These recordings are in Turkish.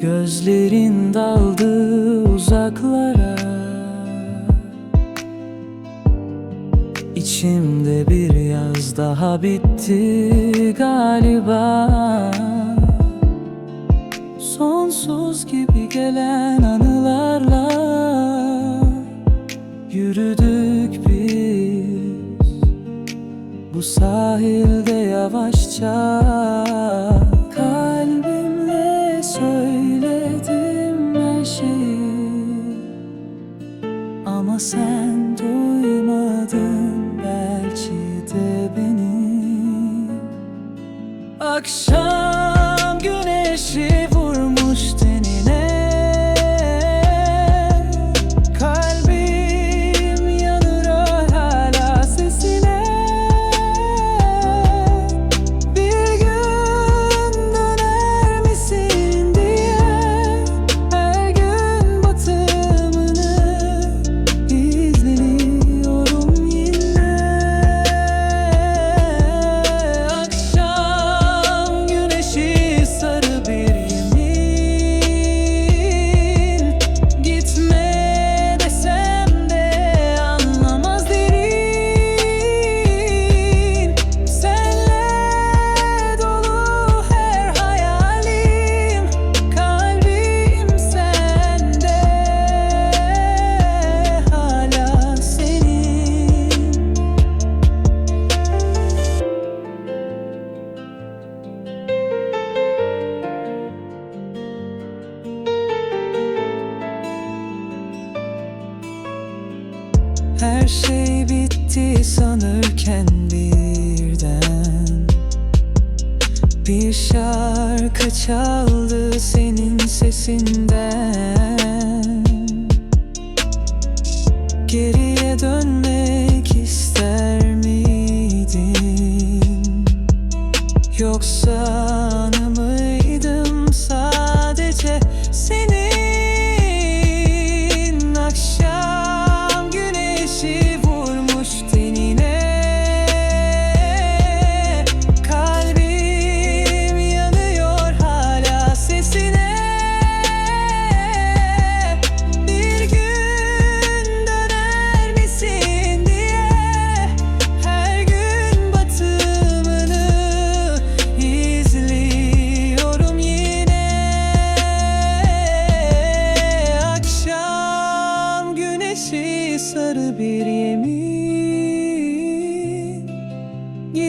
Gözlerin daldı uzaklara. İçimde bir yaz daha bitti galiba. Sonsuz gibi gelen anılarla Yürüdük biz. Bu sahilde yavaşça şeyi Ama sen duymadın belki de beni. Akşam Her şey bitti sanırken birden Bir şarkı çaldı senin sesinden Geriye dönmek ister miydin? Yoksa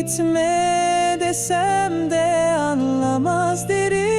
Gitme desem de anlamaz derin